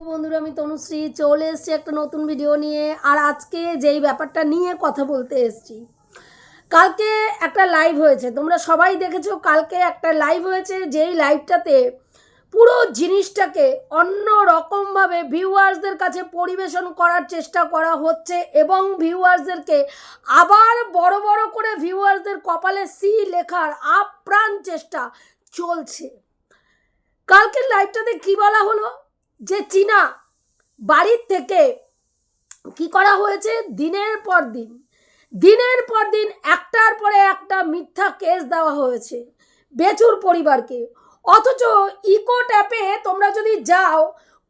বন্ধুরা, আমি তনুশ্রী চলে এসেছি একটা নতুন ভিডিও নিয়ে। আর আজকে যেই ব্যাপারটা নিয়ে কথা বলতে এসেছি, কালকে একটা লাইভ হয়েছে। তোমরা সবাই দেখেছ, কালকে একটা লাইভ হয়েছে যেই লাইভটাতে পুরো জিনিসটাকে অন্য রকমভাবে ভিউয়ার্সদের কাছে পরিবেশন করার চেষ্টা করা হচ্ছে এবং ভিউয়ার্সদেরকে আবার বড় বড় করে ভিউয়ার্সদের কপালে সি লেখার আপ্রাণ চেষ্টা চলছে। কালকের লাইভটাতে কি বলা হলো? যে চীনা বাড়ির থেকে কি করা হয়েছে? দিনের পর দিন। দিনের পর দিন একটার পরে একটা মিথ্যা কেস দেওয়া হয়েছে বেচুর পরিবারকে। অথচ ইকো ট্যাপে তোমরা যদি যাও,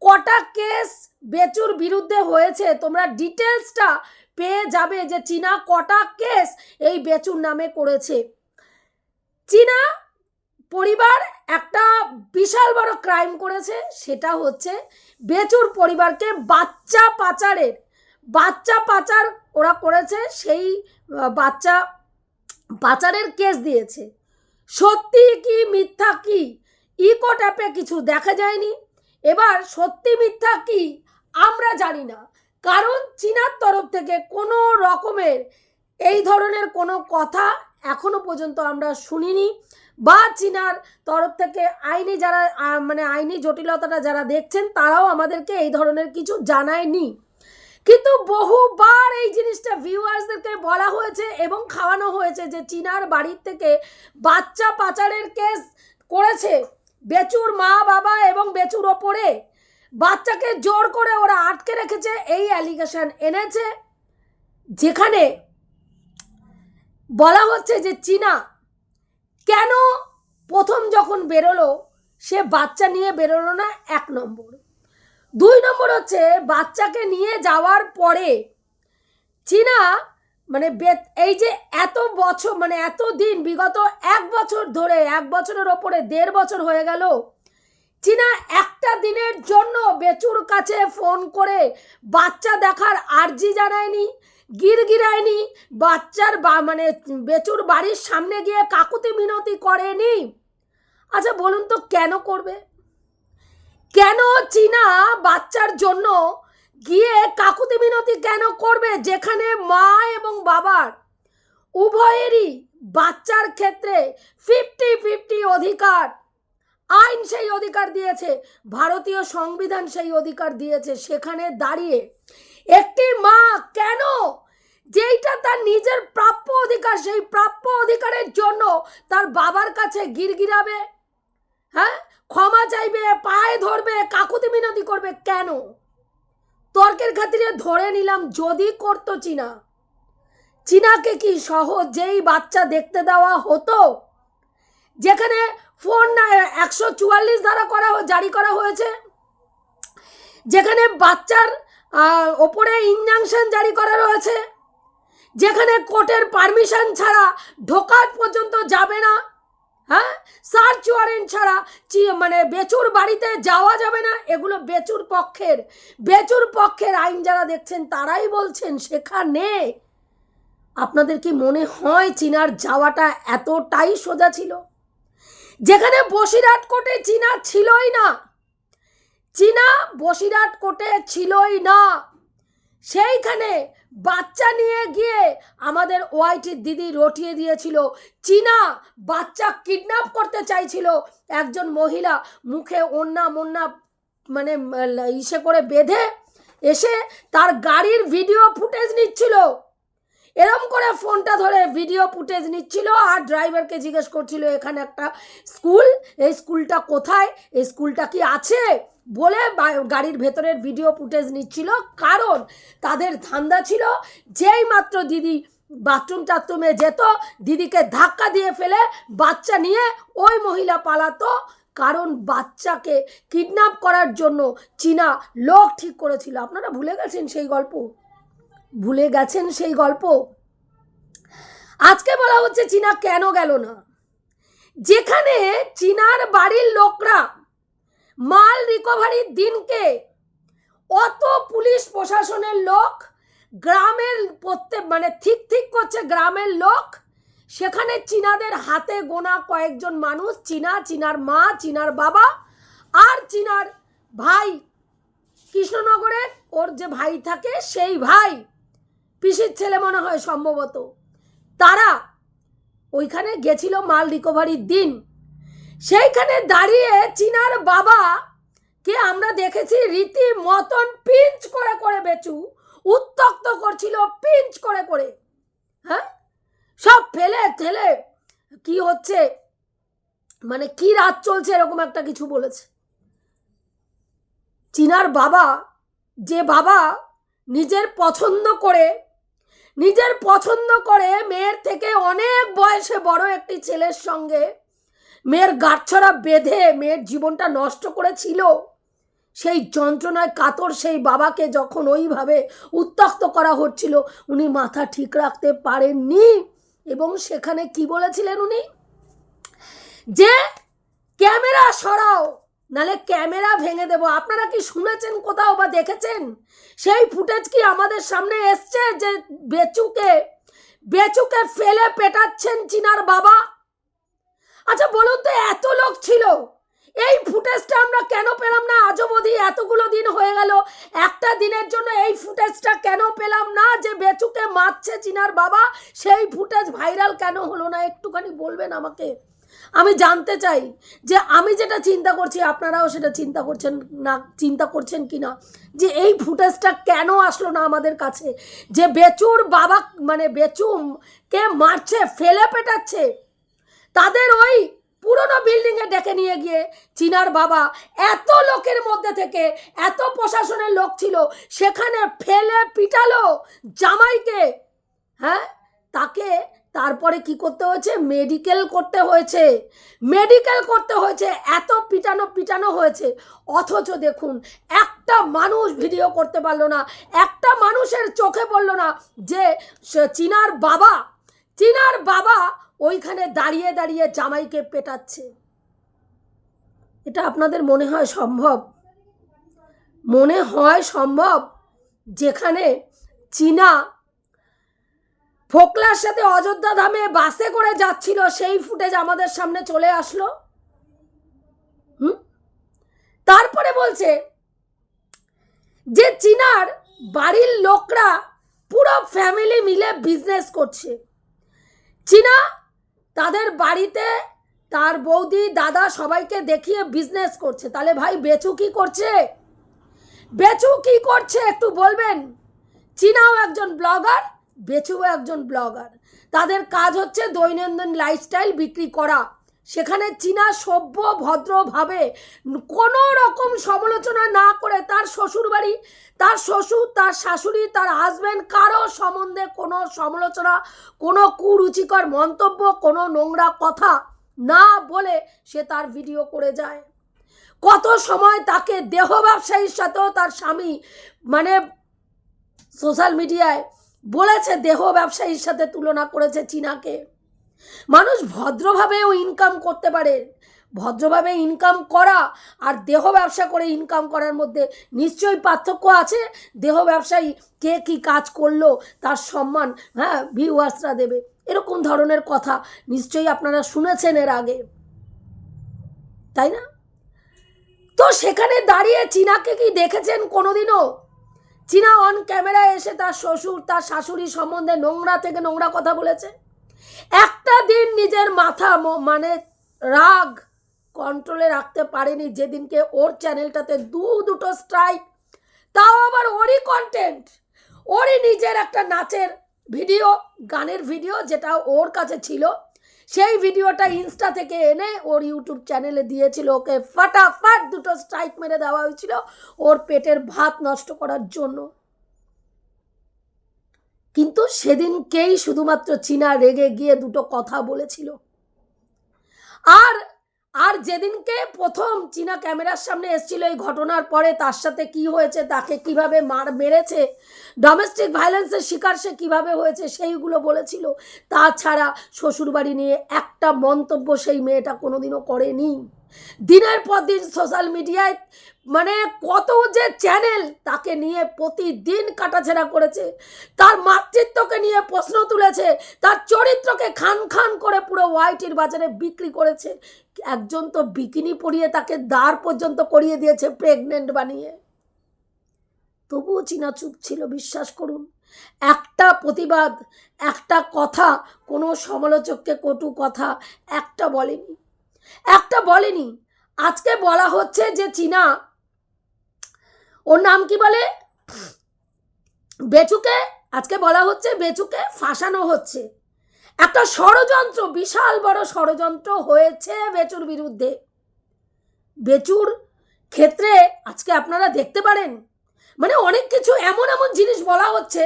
কটা কেস বেচুর বিরুদ্ধে হয়েছে, তোমরা ডিটেলসটা পেয়ে যাবে যে চীনা কটা কেস এই বেচুর নামে করেছে। চীনা পরিবার একটা বিশাল বড় ক্রাইম করেছে, সেটা হচ্ছে বেচুর পরিবারকে বাচ্চা পাচারের, বাচ্চা পাচার ওরা করেছে, সেই বাচ্চা পাচারের কেস দিয়েছে। সত্যি কি মিথ্যা কি? ইকো ট্যাপে কিছু দেখা যায়নি। এবার সত্যি মিথ্যা কি? আমরা জানি না। কারণ চীনার তরফ থেকে কোনো রকমের এই ধরনের কোনো কথা এখনও পর্যন্ত আমরা শুনিনি। বা চীনার তরফ থেকে আইনি যারা মানে আইনি জটিলতাটা যারা দেখছেন, তারাও আমাদেরকে এই ধরনের কিছু জানায়নি। কিন্তু বহুবার এই জিনিসটা ভিউয়ার্সদেরকে বলা হয়েছে এবং খাওয়ানো হয়েছে যে চীনার বাড়ির থেকে বাচ্চা পাচারের কেস করেছে বেচুর মা বাবা এবং বেচুর ওপরে। বাচ্চাকে জোর করে ওরা আটকে রেখেছে, এই অ্যালিগেশন এনেছে। যেখানে বলা হচ্ছে যে চীনা কেন প্রথম যখন বেরোলো, সে বাচ্চা নিয়ে বেরোলো না? এক নম্বর। দুই নম্বর হচ্ছে, বাচ্চাকে নিয়ে যাওয়ার পরে চীনা মানে এই যে এত বছর মানে এত দিন, বিগত এক বছর ধরে, এক বছরের ওপরে দেড় বছর হয়ে গেল, চীনা একটা দিনের জন্য বেচুর কাছে ফোন করে বাচ্চা দেখার আর্জি জানায়নি গিরগিরায়নি, বাচ্চার বা মানে বেচুর বাড়ির সামনে গিয়ে কাকুতি মিনতি করেনি। আচ্ছা বলুন তো কেন করবে? কেন চীনা বাচ্চার জন্য গিয়ে কাকুতি মিনতি কেন করবে যেখানে মা এবং বাবার উভয়েরই বাচ্চার ক্ষেত্রে ফিফটি ফিফটি অধিকার, আইন সেই অধিকার দিয়েছে, ভারতীয় সংবিধান সেই অধিকার দিয়েছে সেখানে দাঁড়িয়ে একটি মা কেন? যেইটা তার নিজের প্রাপ্য অধিকার, সেই প্রাপ্য অধিকারের জন্য তার বাবার কাছে গিরগিরাবে হ্যাঁ? ক্ষমা চাইবে, পায়ে ধরবে, কাকুতি মিনতি করবে কেন? তর্কের খাতিরে ধরে নিলাম, যদি করতো চীনা। চীনাকে কি সহজেই বাচ্চা দেখতে দেওয়া হতো? যেখানে ফোন একশো চুয়াল্লিশ ধারা করা, জারি করা হয়েছে। যেখানে বাচ্চার ওপরে ইনজাংশন জারি করা রয়েছে, যেখানে কোর্টের পারমিশন ছাড়া ঢোকার পর্যন্ত যাবে না। হ্যাঁ? সার্চ ওয়ারেন্ট ছাড়া চি- মানে বেচুর বাড়িতে যাওয়া যাবে না, এগুলো বেচুর পক্ষের। বেচুর পক্ষের আইন যারা দেখছেন, তারাই বলছেন সেখানে আপনাদের কি মনে হয় চীনার যাওয়াটা এতটাই সোজা ছিল? যেখানে বসিরহাট কোর্টে চীনা ছিলই না চীনা বসিরহাট কোর্টে ছিলই না। সেইখানে বাচ্চা নিয়ে গিয়ে আমাদের ওয়াইটির দিদি রটিয়ে দিয়েছিল। চীনা বাচ্চা কিডন্যাপ করতে চাইছিল। একজন মহিলা মুখে ওন্না মন্না মানে ইসে করে বেঁধে এসে তার গাড়ির ভিডিও ফুটেজ নিচ্ছিল। এরম করে ফোনটা ধরে ভিডিও ফুটেজ নিচ্ছিল আর ড্রাইভারকে জিজ্ঞেস করছিল, এখানে একটা স্কুল? এই স্কুলটা কোথায়? এই স্কুলটা কি আছে? বলে গাড়ির ভেতরের ভিডিও ফুটেজ নিচ্ছিল। কারণ তাদের ধান্দা ছিল যেই মাত্র দিদি বাথরুম টাথরুমে যেত, দিদিকে ধাক্কা দিয়ে ফেলে বাচ্চা নিয়ে ওই মহিলা পালাতো। কারণ বাচ্চাকে কিডন্যাপ করার জন্য চীনা লোক ঠিক করেছিল। আপনারা ভুলে গেছেন সেই গল্প? ভুলে গেছেন সেই গল্প? আজকে বলা হচ্ছে চীনা কেন গেল না? যেখানে চীনার বাড়ির লোকরা মাল রিকভারির দিনকে অত পুলিশ প্রশাসনের লোক, গ্রামের প্রত্যেক মানে ঠিক ঠিক করছে গ্রামের লোক, সেখানে চীনাদের হাতে গোনা কয়েকজন মানুষ, চীনা, চীনার মা, চীনার বাবা আর চীনার ভাই। কৃষ্ণনগরে ওর যে ভাই থাকে, সেই ভাই পিসির ছেলে মনে হয় সম্ভবত। তারা ওইখানে গেছিল মাল রিকভারির দিন। সেইখানে দাঁড়িয়ে চিনার বাবা কে আমরা দেখেছি রীতি মতন পিঞ্চ করে করে বেচু, উত্তক্ত করছিল, পিঞ্চ করে করে। হ্যাঁ? সব ফেলে ঠেলে কি হচ্ছে? মানে কি রাত চলছে এরকম একটা কিছু বলেছে। চিনার বাবা, যে বাবা নিজের পছন্দ করে, নিজের পছন্দ করে মেয়ের থেকে অনেক বয়সে বড় একটি ছেলের সঙ্গে মেয়ের গাঁটছড়া বেঁধে মেয়ের জীবনটা নষ্ট করেছিল। সেই যন্ত্রণায় কাতর সেই বাবাকে যখন ওইভাবে উত্তক্ত করা হচ্ছিল, উনি মাথা ঠিক রাখতে পারেননি এবং সেখানে কি বলেছিলেন উনি? যে ক্যামেরা সরাও, নালে ক্যামেরা ভেঙে দেবো। আপনারা কি শুনেছেন কোথাও বা দেখেছেন? সেই ফুটেজ কি আমাদের সামনে এসছে যে বেচুকে বেচুকে ফেলে পেটাচ্ছেন চিনার বাবা? আচ্ছা বলুন তো এত লোক ছিল। এই ফুটেজটা আমরা কেন পেলাম না? আজও অবধি এতগুলো দিন হয়ে গেল। একটা দিনের জন্য এই ফুটেজটা কেন পেলাম না? যে বেচুকে মারছে চিনার বাবা, সেই ফুটেজ ভাইরাল কেন হলো না? একটুখানি বলবেন আমাকে। আমি জানতে চাই যে আমি যেটা চিন্তা করছি, আপনারাও সেটা চিন্তা করছেন না, চিন্তা করছেন কি না যে এই ফুটেজটা কেন আসলো না আমাদের কাছে? যে বেচুর বাবা মানে বেচুমকে মারছে, ফেলে পেটাচ্ছে? তাদের ওই পুরনো বিল্ডিংয়ে ডেকে নিয়ে গিয়ে চিনার বাবা এত লোকের মধ্যে থেকে এত প্রশাসনের লোক ছিল, সেখানে ফেলে পিটালো জামাইকে। হ্যাঁ? তাকে তারপরে কি করতে হয়েছে? মেডিকেল করতে হয়েছে। মেডিকেল করতে হয়েছে, এত পিটানো পিটানো হয়েছে। অথচ দেখুন, একটা মানুষ ভিডিও করতে পারল না, একটা মানুষের চোখে পড়ল না যে চিনার বাবা চিনার বাবা ওইখানে দাঁড়িয়ে দাঁড়িয়ে জামাইকে পেটাচ্ছে। এটা আপনাদের মনে হয় সম্ভব? মনে হয় সম্ভব যেখানে চীনা ফোকলার সাথে অযোধ্যা ধামে বাসে করে যাচ্ছিল, সেই ফুটেজ আমাদের সামনে চলে আসলো। হুম? তারপরে বলছে যে চীনার বাড়ির লোকরা পুরো ফ্যামিলি মিলে বিজনেস করছে। চীনা তাদের বাড়িতে তার বৌদি, দাদা সবাইকে দেখিয়ে বিজনেস করছে। তাহলে ভাই, বেচু কি করছে? বেচু কি করছে? একটু বলবেন। চীনাও একজন ব্লগার বেচুও একজন ব্লগার তাদের কাজ হচ্ছে দৈনন্দিন লাইফস্টাইল বিক্রি করা। সেখানে চীনা সভ্য ভদ্রভাবে কোনো রকম সমালোচনা না করে তার শ্বশুর বাড়ি তার শ্বশুর, তার শাশুড়ি, তার হাজব্যান্ড কারও সম্বন্ধে কোনো সমালোচনা, কোনো কুরুচিকর মন্তব্য, কোনো নোংরা কথা না বলে সে তার ভিডিও করে যায়। কত সময় তাকে দেহ ব্যবসায়ীর সাথেও তার স্বামী মানে সোশ্যাল মিডিয়ায় বলেছে দেহ ব্যবসায়ীর সাথে তুলনা করেছে চীনাকে। মানুষ ভদ্রভাবেও ইনকাম করতে পারে। ভদ্রভাবে ইনকাম করা আর দেহ ব্যবসা করে ইনকাম করার মধ্যে নিশ্চয়ই পার্থক্য আছে। দেহ ব্যবসায়ী কে কি কাজ করল, তার সম্মান হ্যাঁ ভিউয়ার্সরা দেবে। এরকম ধরনের কথা নিশ্চয়ই আপনারা শুনেছেন এর আগে। তাই না? তো সেখানে দাঁড়িয়ে চীনাকে কি দেখেছেন কোনোদিনও? চীনা অন ক্যামেরায় এসে তার শ্বশুর, তার শাশুড়ি সম্বন্ধে নোংরা থেকে নোংরা কথা বলেছে? একটা দিন নিজের মাথা মানে রাগ কন্ট্রোলে রাখতে পারেনি যেদিনকে ওর চ্যানেলটাতে দু দুটো স্ট্রাইক তাও আবার ওরই কন্টেন্ট ওরই নিজের একটা নাচের ভিডিও গানের ভিডিও যেটা ওর কাছে ছিল, সেই ভিডিওটা ইনস্টা থেকে এনে ওর ইউটিউব চ্যানেলে দিয়েছিল। ওকে ফাটাফাট দুটো স্ট্রাইক মেরে দেওয়া হয়েছিল ওর পেটের ভাত নষ্ট করার জন্য। কিন্তু সেদিনকেই শুধুমাত্র চীনা রেগে গিয়ে দুটো কথা বলেছিল। আর আর যেদিনকে প্রথম চীনা ক্যামেরার সামনে এসেছিল এই ঘটনার পরে তার সাথে কি হয়েছে, তাকে কীভাবে মার মেরেছে ডোমেস্টিক ভায়োলেন্সের শিকার সে কীভাবে হয়েছে সেইগুলো বলেছিল। তাছাড়া শ্বশুরবাড়ি নিয়ে একটা মন্তব্য সেই মেয়েটা কোনোদিনও করেনি। দিনের পর দিন সোশ্যাল মিডিয়ায় মানে কত যে চ্যানেল তাকে নিয়ে প্রতিদিন কাটাছেড়া করেছে, তার মাতৃত্বকে নিয়ে প্রশ্ন তুলেছে, তার চরিত্রকে খান খান করে পুরো ওয়াইটির বাজারে বিক্রি করেছে, একজন তো বিকিনি পরিয়ে তাকে দাঁড় পর্যন্ত করিয়ে দিয়েছে প্রেগনেন্ট বানিয়ে। তবুও চীনা চুপ ছিল, বিশ্বাস করুন। একটা প্রতিবাদ, একটা কথা, কোনো সমালোচককে কটু কথা, একটা বলেনি। একটা বলেনি। আজকে বলা হচ্ছে যে চীনা, ওর নাম কি বলে? বেচুকে, আজকে বলা হচ্ছে বেচুকে ফাঁসানো হচ্ছে। একটা ষড়যন্ত্র, বিশাল বড় ষড়যন্ত্র হয়েছে বেচুর বিরুদ্ধে। বেচুর ক্ষেত্রে আজকে আপনারা দেখতে পারেন মানে অনেক কিছু এমন এমন জিনিস বলা হচ্ছে,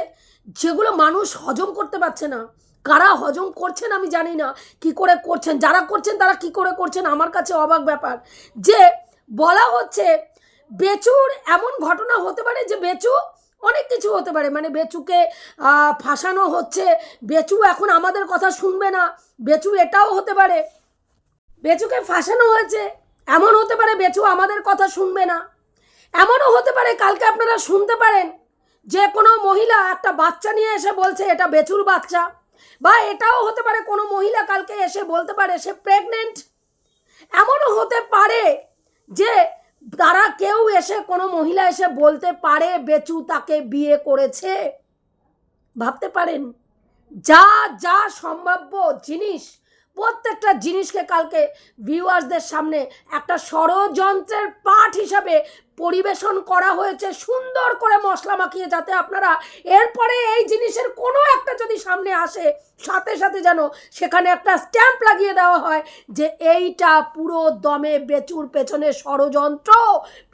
যেগুলো মানুষ হজম করতে পারছে না। কারা হজম করছেন আমি জানি না, কি করে করছেন, যারা করছেন তারা কি করে করছেন, আমার কাছে অবাক ব্যাপার। যে বলা হচ্ছে বেচুর এমন ঘটনা হতে পারে যে বেচু অনেক কিছু হতে পারে মানে বেচুকে ফাঁসানো হচ্ছে, বেচু এখন আমাদের কথা শুনবে না, বেচু এটাও হতে পারে, বেচুকে ফাঁসানো হয়েছে, এমন হতে পারে বেচু আমাদের কথা শুনবে না। এমনও হতে পারে কালকে আপনারা শুনতে পারেন যে কোনো মহিলা একটা বাচ্চা নিয়ে এসে বলছে, এটা বেচুর বাচ্চা। বা এটাও হতে পারে কোনো মহিলা কালকে এসে বলতে পারে সে প্রেগনেন্ট এমনও হতে পারে যে তারা কেউ এসে কোনো মহিলা এসে বলতে পারে, বেচু তাকে বিয়ে করেছে। ভাবতে পারেন, যা যা সম্ভাব্য জিনিস প্রত্যেকটা জিনিসকে কালকে ভিউয়ার্সদের সামনে একটা ষড়যন্ত্রের পাঠ হিসাবে পরিবেশন করা হয়েছে, সুন্দর করে মশলা মাখিয়ে যাতে আপনারা এরপরে এই জিনিসের কোনো একটা যদি সামনে আসে, সাথে সাথে যেন সেখানে একটা স্ট্যাম্প লাগিয়ে দেওয়া হয় যে এইটা পুরো দমে বেচুর পেছনে ষড়যন্ত্র,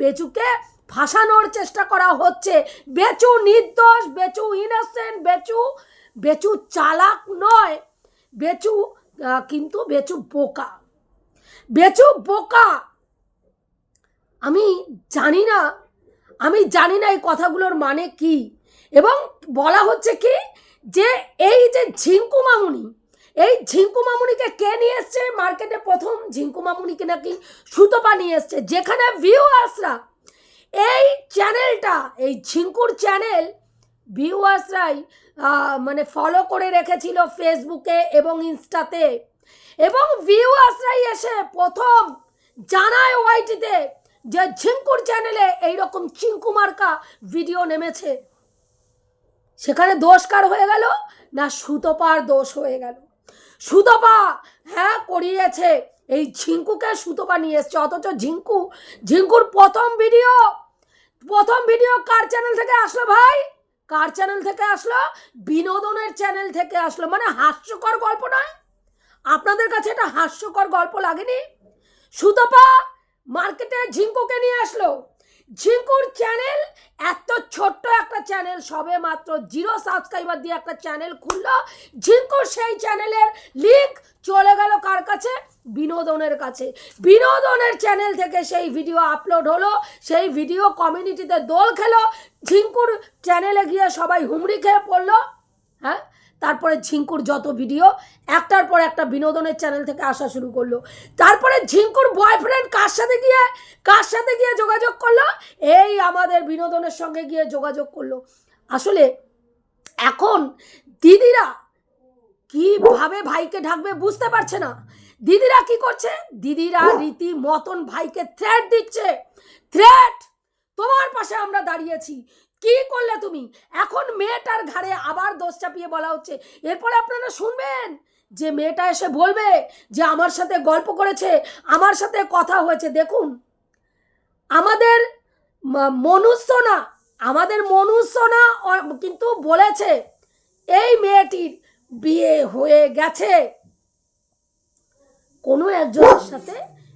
বেচুকে ফাঁসানোর চেষ্টা করা হচ্ছে। বেচু নির্দোষ, বেচু ইনোসেন্ট বেচু বেচু চালাক নয়। বেচু কিন্তু বেচু বোকা। বেচু বোকা! আমি জানি না, আমি জানি না এই কথাগুলোর মানে কি। এবং বলা হচ্ছে কি যে এই যে ঝিঙ্কু মামুনি, এই ঝিঙ্কু মামুনিকে কে নিয়ে এসছে? মার্কেটে প্রথম ঝিঙ্কু মামুনিকে নাকি সুতপা নিয়ে এসছে। যেখানে ভিউয়ার্সরা এই চ্যানেলটা এই ঝিঙ্কুর চ্যানেল ভিউয়ার্সরাই মানে ফলো করে রেখেছিল ফেসবুকে এবং ইনস্টাতে এবং ভিউয়ার্সরাই এসে প্রথম জানায় ওয়াইটিতে যে ঝিঙ্কুর চ্যানেলে এইরকম চিঙ্কু মার্কা ভিডিও নেমেছে। সেখানে দোষ কার হয়ে গেল? না, সুতপার দোষ হয়ে গেল। সুতপা হ্যাঁ করিয়েছে। এই ঝিঙ্কুকে সুতপা নিয়ে এসছে। অথচ ঝিঙ্কু, ঝিঙ্কুর প্রথম ভিডিও প্রথম ভিডিও কার চ্যানেল থেকে আসলো ভাই? কার চ্যানেল থেকে আসলো? বিনোদনের চ্যানেল থেকে আসলো। মানে হাস্যকর গল্প নয়। আপনাদের কাছে এটা হাস্যকর গল্প লাগেনি? সুতপা মার্কেটে ঝিঙ্কুকে নিয়ে আসলো। ঝিঙ্কুর চ্যানেল এত ছোট্ট একটা চ্যানেল সবে মাত্র জিরো সাবস্ক্রাইবার দিয়ে একটা চ্যানেল খুললো। ঝিঙ্কুর সেই চ্যানেলের লিঙ্ক চলে গেল কার কাছে? বিনোদনের কাছে। বিনোদনের চ্যানেল থেকে সেই ভিডিও আপলোড হলো। সেই ভিডিও কমিউনিটিতে দোল খেলো। ঝিঙ্কুর চ্যানেলে গিয়ে সবাই হুমড়ি খেয়ে পড়ল হ্যাঁ? তারপরে ঝিঙ্কুর যত ভিডিও একটার পর একটা বিনোদনের চ্যানেল থেকে আসা শুরু করল। তারপরে ঝিঙ্কুর বয়ফ্রেন্ড কার সাথে গিয়ে, কার সাথে গিয়ে যোগাযোগ করল? এই আমাদের বিনোদনের সঙ্গে গিয়ে যোগাযোগ করল। আসলে এখন দিদিরা কীভাবে ভাইকে ঢাকবে বুঝতে পারছে না। দিদিরা কি করছে? দিদিরা রীতি মতন ভাইকে থ্রেট দিচ্ছে। থ্রেট তোমার পাশে আমরা দাঁড়িয়েছি। কি করলে তুমি? এখন মেয়েটার ঘাড়ে আবার দোষ চাপিয়ে বলা হচ্ছে। এরপরে আপনারা শুনবেন যে মেয়েটা এসে বলবে যে আমার সাথে গল্প করেছে, আমার সাথে কথা হয়েছে। দেখুন, আমাদের ম- মনুষ্য না আমাদের মনুষ্য না কিন্তু বলেছে, এই মেয়েটির বিয়ে হয়ে গেছে। কোনো একজনের সাথে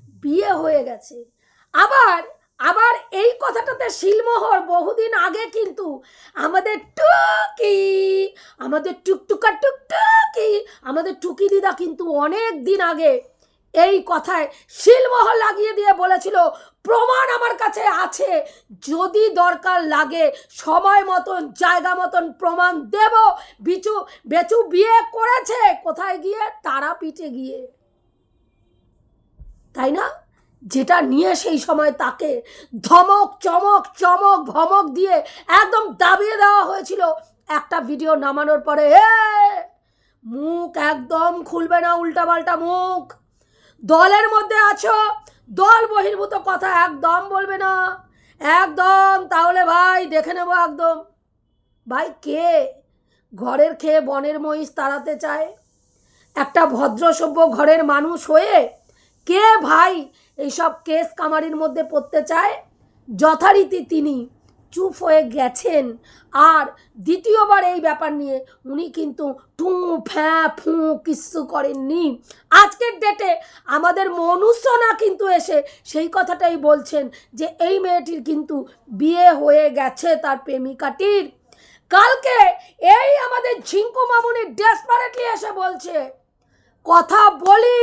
বিয়ে হয়ে গেছে। আবার আবার এই কথাটাতে শিলমোহর বহুদিন আগে কিন্তু আমাদের টুকি, আমাদের টুকটুকা টুকটুকি, আমাদের টুকি দিদা কিন্তু অনেক দিন আগে এই কথায় শিলমোহর লাগিয়ে দিয়ে বলেছিল, প্রমাণ আমার কাছে আছে, যদি দরকার লাগে সময় মতন, জায়গা মতন প্রমাণ দেব, বিচু, বেচু বিয়ে করেছে, কোথায় গিয়ে, তারাপীঠে গিয়ে। তাই না? যেটা নিয়ে সেই সময় তাকে ধমক, চমক চমক, ভমক দিয়ে একদম দাবিয়ে দেওয়া হয়েছিল। একটা ভিডিও নামানোর পরে, এ, মুখ একদম খুলবে না উল্টাপাল্টা মুখ। দলের মধ্যে আছো, দল বহির্ভূত কথা একদম বলবে না। একদম, তাহলে ভাই দেখে নেব একদম। ভাই কে? ঘরের খেয়ে বনের মহিষ তাড়াতে চায়। একটা ভদ্র সভ্য ঘরের মানুষ হয়ে কে ভাই এইসব কেস কামারির মধ্যে পড়তে চায়? যথারীতি তিনি চুপ হয়ে গেছেন। আর দ্বিতীয়বার এই ব্যাপার নিয়ে উনি কিন্তু টু, ফ্যাঁ, ফু কিচ্ছু করেননি। আজকের ডেটে আমাদের মনুষ্যনা কিন্তু এসে সেই কথাটাই বলছেন যে এই মেয়েটির কিন্তু বিয়ে হয়ে গেছে তার প্রেমিকাটির। কালকে এই আমাদের ঝিঙ্কু মামুনি ডেসপারেটলি এসে বলছে, কথা বলি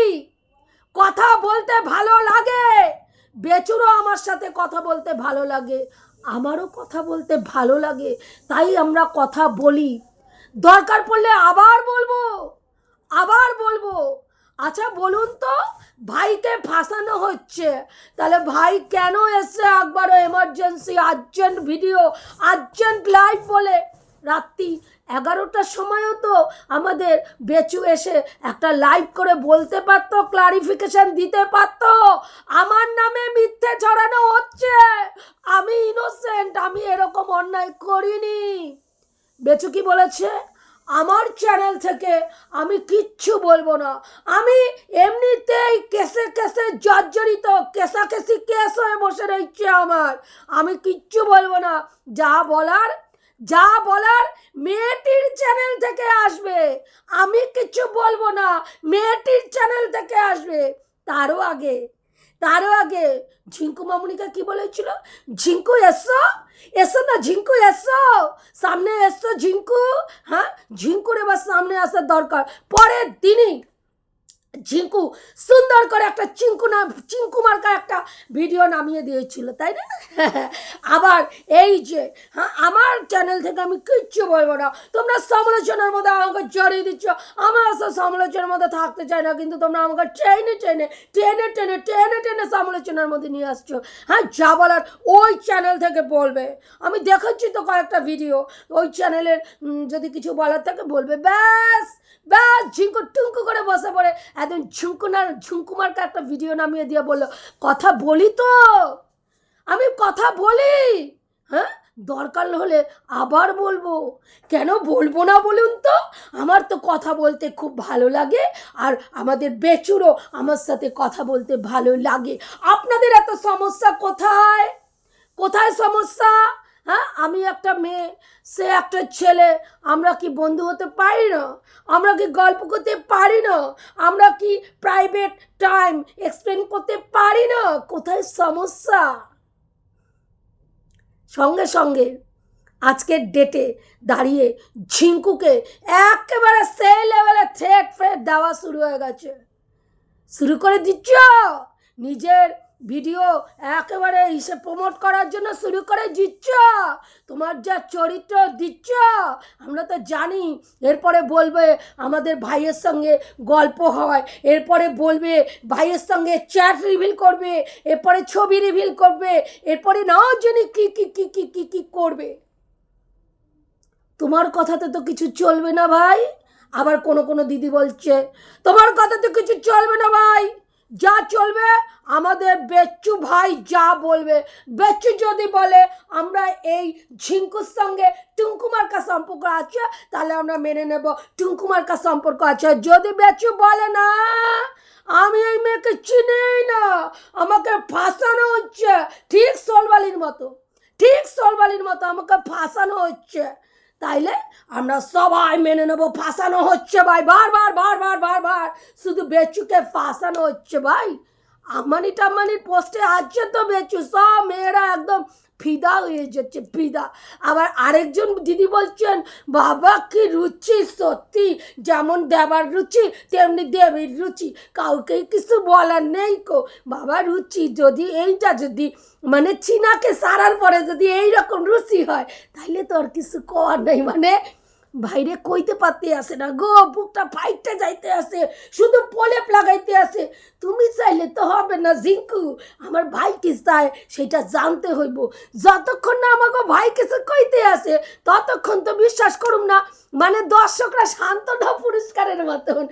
কথা বলতে ভালো লাগে বেচুরও আমার সাথে কথা বলতে ভালো লাগে, আমারও কথা বলতে ভালো লাগে, তাই আমরা কথা বলি। দরকার পড়লে আবার বলব আবার বলব। আচ্ছা বলুন তো, ভাইকে ফাঁসানো হচ্ছে। তাহলে ভাই কেন এসছে একবারও emergency urgent video urgent live বলে? রাত্রি এগারোটার সময়ও তো আমাদের বেচু এসে একটা লাইভ করে বলতে পারতো ক্লারিফিকেশন দিতে পারতো। আমার নামে মিথ্যে ছড়ানো হচ্ছে। আমি ইনোসেন্ট আমি এরকম অন্যায় করিনি। বেচু কি বলেছে? আমার চ্যানেল থেকে আমি কিচ্ছু বলব না। আমি এমনিতেই কেসে কেসে জর্জরিত, কেসাকেসি কেস হয়ে বসে রয়েছে আমার। আমি কিচ্ছু বলব না। যা বলার যা বলার মেয়েটির চ্যানেল থেকে আসবে। আমি কিছু বলব না, মেয়েটির চ্যানেল থেকে আসবে। তারও আগে তারও আগে, ঝিঙ্কু মামুনিকা কি বলেছিল? ঝিঙ্কু এসো এসো না, ঝিঙ্কু এসো। সামনে এসো ঝিঙ্কু হ্যাঁ? ঝিঙ্কুর এবার সামনে আসার দরকার। পরের দিনই ঝিঙ্কু, সুন্দর করে একটা চিঙ্কু নাম চিঙ্কু মার্কা একটা ভিডিও নামিয়ে দিয়েছিল, তাই না? আবার এই যে হ্যাঁ আমার চ্যানেল থেকে আমি কিচ্ছু বলব না। তোমরা সমালোচনার মধ্যে আমাকে জড়িয়ে দিচ্ছ। আমার সব সমালোচনার মধ্যে থাকতে চাই না, কিন্তু তোমরা আমাকে ট্রেনে ট্রেনে টেনে টেনে টেনে টেনে সমালোচনার মধ্যে নিয়ে আসছো। হ্যাঁ যা বলার ওই চ্যানেল থেকে বলবে। আমি দেখাচ্ছি তো কয়েকটা ভিডিও ওই চ্যানেলের যদি কিছু বলার থাকে বলবে। ব্যাস ব্যাস, ঝিঙ্কু টুঙ্কু করে বসে পড়ে। একদম ঝুঁকুনার ঝুঁকুমারকে একটা ভিডিও নামিয়ে দিয়ে বলল, কথা বলি তো। আমি কথা বলি। হ্যাঁ? দরকার হলে আবার বলব। কেন বলব না বলুন তো? আমার তো কথা বলতে খুব ভালো লাগে আর আমাদের বেচুরও আমার সাথে কথা বলতে ভালো লাগে। আপনাদের এত সমস্যা কোথায়? কোথায় সমস্যা? হ্যাঁ আমি একটা মেয়ে, সে একটা ছেলে, আমরা কি বন্ধু হতে পারি না? আমরা কি গল্প করতে পারি না? আমরা কি প্রাইভেট টাইম এক্সপ্লেন করতে পারি না? কোথায় সমস্যা? সঙ্গে সঙ্গে আজকের ডেটে দাঁড়িয়ে ঝিঙ্কুকে একেবারে সেই লেভেলে থ্রেট ফ্রেট দেওয়া শুরু হয়ে গেছে। শুরু করে দিচ্ছ? নিজের ভিডিও একেবারে হিসেব প্রমোট করার জন্য শুরু করে দিচ্ছ। তোমার যা চরিত্র দিচ্ছ, আমরা তো জানি। এরপরে বলবে আমাদের ভাইয়ের সঙ্গে গল্প হয়, এরপরে বলবে ভাইয়ের সঙ্গে চ্যাট রিভিল করবে, এরপরে ছবি রিভিল করবে, এরপরে নাও জানি কি কি কি কি কি কি করবে। তোমার কথাতে তো কিছু চলবে না ভাই। আবার কোনো কোনো দিদি বলছে, তোমার কথাতে কিছু চলবে না ভাই। যা চলবে, আমাদের বেচ্চু ভাই যা বলবে। বেচ্চু যদি বলে, আমরা এই ঝিঙ্কুর সঙ্গে টুঙ্কুমার কা সম্পর্ক আছে, তাহলে আমরা মেনে নেব টুঙ্কুমার কা সম্পর্ক আছে। যদি বেচ্চু বলে না, আমি এই মেয়েকে চিনেই না, আমাকে ফাঁসানো হচ্ছে। ঠিক সোলবালির মতো, ঠিক সোলবালির মতো আমাকে ফাঁসানো হচ্ছে। তাইলে আমরা সবাই মেনে নেব, ফাঁসানো হচ্ছে ভাই বারবার বারবার বারবার শুধু বেচুকে ফাঁসানো হচ্ছে ভাই। আম্বানি টাম্বানির পোস্টে আছে তো বেচু সব মেয়েরা একদম ফিদা হয়ে যাচ্ছে, ফিদা। আবার আরেকজন দিদি বলছেন, বাবা কি রুচি, সত্যি? যেমন দেবার রুচি, তেমনি দেবীর রুচি। কাউকেই কিছু বলার নেই কো। বাবা, রুচি যদি এইটা যদি মানে চীনাকে সারার পরে যদি এই রকম রুচি হয় তাহলে তো আর কিছু কর নেই। মানে বাইরে কইতে পারতে আসে না গো, বুকটা ফাইটটা যাইতে আসে, শুধু প্রলেপ লাগাইতে আসে। তুমি চাইলে তো হবে না, জিঙ্কু। আমার ভাই কি চায় সেটা জানতে হইব। যতক্ষণ না আমাকে ভাই কিছু কইতে আসে, ততক্ষণ তো বিশ্বাস করুম না। মানে দর্শকরা শান্তনা পুরস্কারের মতন।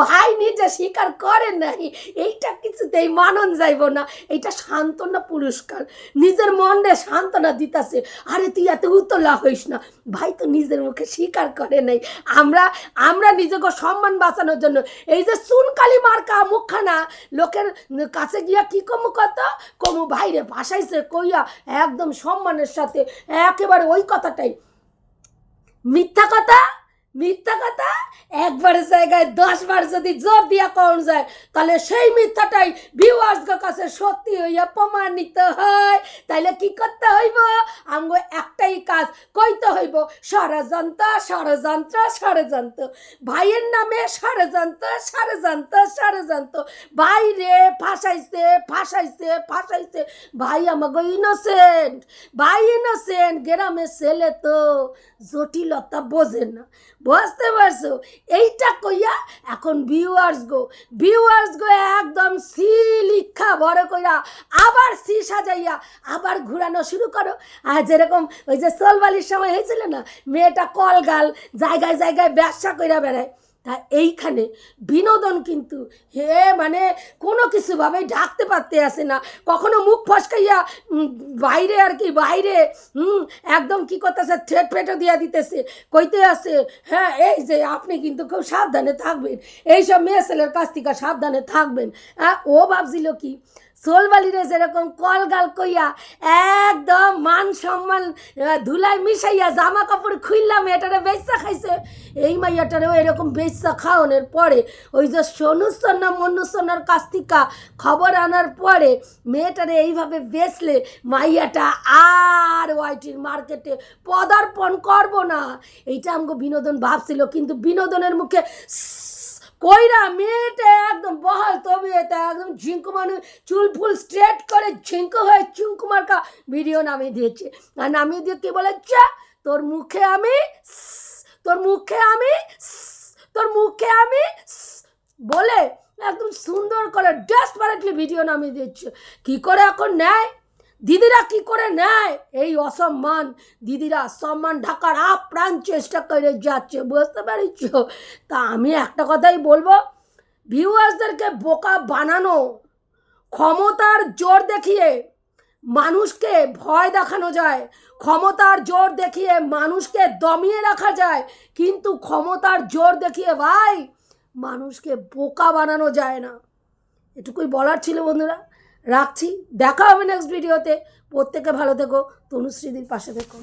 ভাই নিজে স্বীকার করে নাই, এইটা কিছুতেই মানন যাইব না। এইটা সান্ত্বনা পুরস্কার। নিজের মনে সান্ত্বনা দিতাছে, আরে তুই এত উতলা হইস না। ভাই তো নিজের মুখে স্বীকার করে নাই। আমরা আমরা নিজেকে সম্মান বাঁচানোর জন্য, এই যে চুনকালি মার্কা মুখখানা লোকের কাছে গিয়া কি কমু কত? কমু ভাইরে ভাসাইছে, কইয়া একদম সম্মানের সাথে একেবারে ওই কথাটাই। মিথ্যা কথা? মিথ্যা কথা? একবারের জায়গায় দশবার যদি জোর দিয়া কম যায়, তাহলে সেই মিথ্যাটাই ভিউয়ার্সদের কাছে সত্যি হইয়া প্রমাণিত হয়। তাইলে কি করতে হইব? আঙ্গ একটাই কাজ, কইতে হইব, ষড়যন্ত্র ষড়যন্ত্র ষড়যন্ত্র। ভাইয়ের নামে ষড়যন্ত্র ষড়যন্ত্র ষড়যন্ত্র। বাইরে ফাঁসাইছে ফাঁসাইছে ফাঁসাইছে। ভাই আমাকে ইনোসেন্ট ভাই ইনোসেন্ট গ্রামের ছেলে তো জটিলতা বোঝে না। বুঝতে পারছ? এইটা কইয়া এখন ভিউয়ার্স গো ভিউয়ার্স গো একদম সি লিখা, বড় কইরা আবার সি সাজাইয়া আবার ঘুরানো শুরু করো। আর যেরকম ওই যে সোলবালির সময় হয়েছিল না, মেয়েটা কলগাল, জায়গায় জায়গায় ব্যবসা কইরা বেড়ায়। তা এইখানে বিনোদন কিন্তু, হে মানে কোনো কিছুভাবেই ঢাকতে পারতে আসে না। কখনো মুখ ফসকাইয়া বাইরে আর কি, বাইরে, হুম, একদম কি করতেছে থ্রেট ফেটে দিয়া দিতেছে, কইতে আছে হ্যাঁ এই যে আপনি কিন্তু খুব সাবধানে থাকবেন। এইসব মেয়ে ছেলের কাছ থেকে সাবধানে থাকবেন। হ্যাঁ ও ভাবছিল কি সোলবালিরে যেরকম কলগাল কইয়া একদম মান সম্মান ধুলাই মিশাইয়া জামা কাপড় খুললাম এটারে বেচা খাইছে। এই মাইয়াটারেও এরকম বেচা খাওয়ানোর পরে ওই যে সনুসন্না, মনুসন্নার কাছ থেকে খবর আনার পরে মেয়েটারে এইভাবে বেচলে মাইয়াটা আর ওয়াইটির মার্কেটে পদার্পণ করব না। এইটা আমাকে বিনোদন ভাবছিল, কিন্তু বিনোদনের মুখে কইরা মেয়েটা একদম বহাল তবে এটা একদম ঝিঙ্কু মানুষ, চুল ফুল স্ট্রেট করে ঝিঙ্কু হয়ে চুঙ্কু মার্কা ভিডিও নামিয়ে দিয়েছে। আর নামিয়ে দিয়ে কি বলে চা তোর মুখে আমি তোর মুখে আমি তোর মুখে আমি বলে একদম সুন্দর করে ডেসপারেটলি ভিডিও নামিয়ে দিচ্ছে কি করে এখন নেয়? দিদিরা কি করে নেয়? এই অসম্মান। দিদিরা সম্মান ঢাকার আপ্রাণ চেষ্টা করে যাচ্ছে, বুঝতে পারিস তা আমি একটা কথাই বলব, ভিউয়ার্সদেরকে বোকা বানানো, ক্ষমতার জোর দেখিয়ে মানুষকে ভয় দেখানো যায়, ক্ষমতার জোর দেখিয়ে মানুষকে দমিয়ে রাখা যায়, কিন্তু ক্ষমতার জোর দেখিয়ে ভাই, মানুষকে বোকা বানানো যায় না। এটুকুই বলার ছিল বন্ধুরা। রাখছি। দেখা হবে নেক্সট ভিডিওতে প্রত্যেকে ভালো থেকো। তনুশ্রীদির পাশে থেকো।